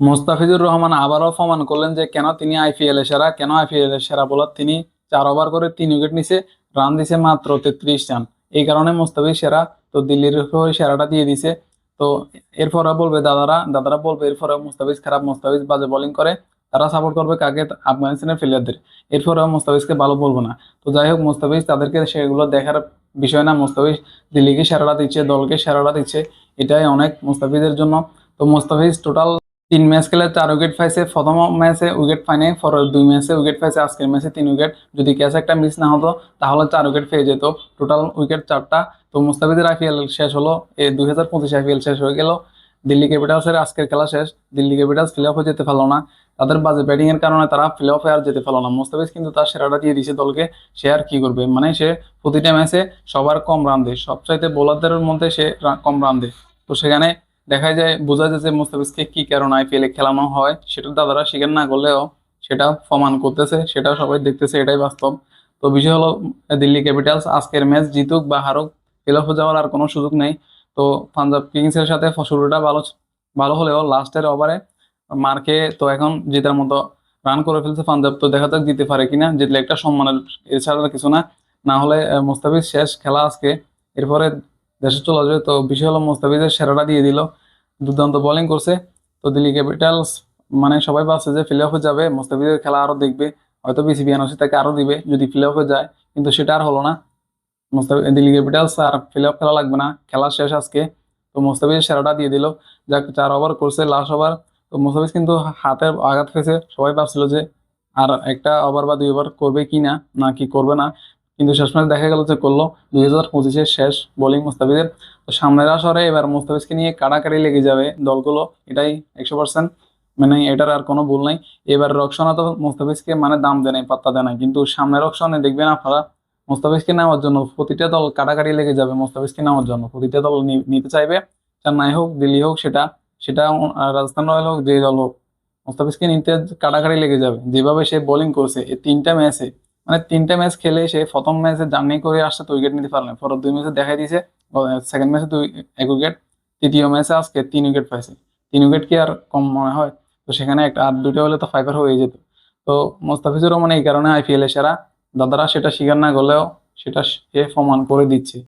মোস্তাফিজুর রহমান আবারও প্রমাণ করলেন যে, কেন তিনি আইপিএল এ সেরা, কেন আইপিএল এর সেরা বোলার? তিনি চার ওভার করে তিন উইকেট নিছে, রান দিছে মাত্র তেত্রিশ রান। এই কারণে মোস্তাফিজ সেরা, তো দিল্লির হয়ে সেরাটা দিয়ে দিছে। তো এরপরে বলবে দাদারা দাদারা বলবে এরপরে মুস্তাফিজ খারাপ, মুস্তাফিজ বাজে বোলিং করে। তারা সাপোর্ট করবে কাকে? আফগানিস্তানের প্লেয়ারদের এরপরে মুস্তাফিজকে ভালো বলব না। তো যাই হোক, মুস্তাফিজ তাদেরকে সেগুলো দেখার বিষয় না। মুস্তাফিজ দিল্লিকে সেরাটা দিচ্ছে, দলকে সেরাটা দিচ্ছে, এটাই অনেক মুস্তাফিজের জন্য। তো মুস্তাফিজ টোটাল তিন ম্যাচ খেলে চার উইকেট পাইছে, প্রথম ম্যাচে উইকেট পায়নি পরের দুই ম্যাচে উইকেট পাইছে, আজকের ম্যাচে তিন উইকেট। যদি ক্যাচ একটা মিস না হতো, তাহলে চার উইকেট পেয়ে যেত। টোটাল উইকেট চারটা। তো মুস্তাফিজের আইপিএল শেষ হলো এই দুই হাজার পঁচিশ আইপিএল শেষ হয়ে গেল। দিল্লি ক্যাপিটালসের আজকের খেলা শেষ। দিল্লি ক্যাপিটালস প্লে অফে যেতে পারল না। তাদের বাজে ব্যাটিংয়ের কারণে তারা প্লে অফে আর যেতে পারল না। মুস্তাফিজ কিন্তু তার সেরাটা দিয়ে দিয়েছে দলকে। সে আর কি করবে? মানে সে প্রতিটা ম্যাচে সবার কম রান দেয়। সবচাইতে বোলারদের মধ্যে সে কম রান দেয়। তো সেখানে দেখা যায়, বোঝা যায় যে মুস্তাফিজকে কি কারণে আইপিএল এ খেলানো হয়, সেটা দাদারা স্বীকার না করলেও সেটা প্রমাণ করতেছে, সেটা সবাই দেখতেছে, এটাই বাস্তব। তো বিষয় হলো, দিল্লি ক্যাপিটালস আজকের ম্যাচ জিতুক বা হারুক প্লে অফে যাওয়ার আর কোনো সুযোগ নেই। তো পাঞ্জাব কিংসের সাথে শুরুটা ভালো ভালো হলেও লাস্টের ওভারে মার্কে তো এখন জেতার মতো রান করে ফেলছে পাঞ্জাব। তো দেখা যাক জিতে পারে কিনা, জিতলে একটা সম্মানের এছাড়া কিছু না। না হলে মুস্তাফিজ শেষ খেলা আজকে। এরপরে দেশে চলে আসবে। তো হলো মুস্তাফিজের সেরাটা দিয়ে দিল। দুর্দান্ত বোলিং করছে। তো দিল্লি ক্যাপিটালস মানে সবাই ভাবছে যে প্লে অফে যাবে। মুস্তাফিজের খেলা আরও দেখবে। হয়তো বিসিবি এনওসি তাকে আরও দিবে যদি প্লে অফে যায়। কিন্তু সেটা আর হলো না। মুস্তাফিজ দিল্লি ক্যাপিটালস আর প্লে অফ খেলা লাগবে না। খেলা শেষ আজকে। তো মুস্তাফিজ সেরাটা দিয়ে দিল। যাক, চার ওভার করছে লাস্ট ওভার তো মুস্তাফিজ কিন্তু হাতে আঘাত পেয়েছে সবাই ভাবছিল যে আর একটা ওভার বা দুই ওভার করবে কি না কি করবে না। কিন্তু শেষমেশ দেখা গেল যে করল। দুই হাজার পঁচিশের শেষ বোলিং মুস্তাফিজের তো সামনের আসরে এবার মুস্তাফিজকে নিয়ে কাড়াকাড়ি লেগে যাবে দলগুলো। এটাই একশো পার্সেন্ট মানে এটার আর কোনো ভুল নাই। এবার রক্ষণা তো মুস্তাফিজকে মানে দাম দেয় নাই, পাত্তা দেয় নাই। কিন্তু সামনের রক্ষণে দেখবেন আপনারা, মুস্তাফিজকে নেওয়ার জন্য প্রতিটা দল কাটাকাটি লেগে যাবে মুস্তাফিজকে নেওয়ার জন্য। প্রতিটা দল নিতে চাইবে, চেন্নাই হোক, দিল্লি হোক, সেটা সেটা রাজস্থান রয়্যাল হোক যে দল হোক, মুস্তাফিজকে নিতে কাটাকাটি লেগে যাবে। যেভাবে সে বোলিং করছে, এই তিনটা ম্যাচে মানে তিনটা ম্যাচ খেলে সে প্রথম ম্যাচে জার্নি করে আসছে তো উইকেট নিতে পারলেন পরের দুই ম্যাচে দেখাই দিয়েছে সেকেন্ড ম্যাচে দুই, এক উইকেট তৃতীয় ম্যাচে আজকে তিন উইকেট পাইছে। তিন উইকেট কি আর কম মনে হয়? তো সেখানে একটা আর দুটো হলে তো ফাইভার হয়ে যেত। তো মোস্তাফিজুর রহমান এই কারণে আইপিএল সেরা। দাদারা সেটা স্বীকার না করলেও সেটা সে প্রমাণ করে দিচ্ছে।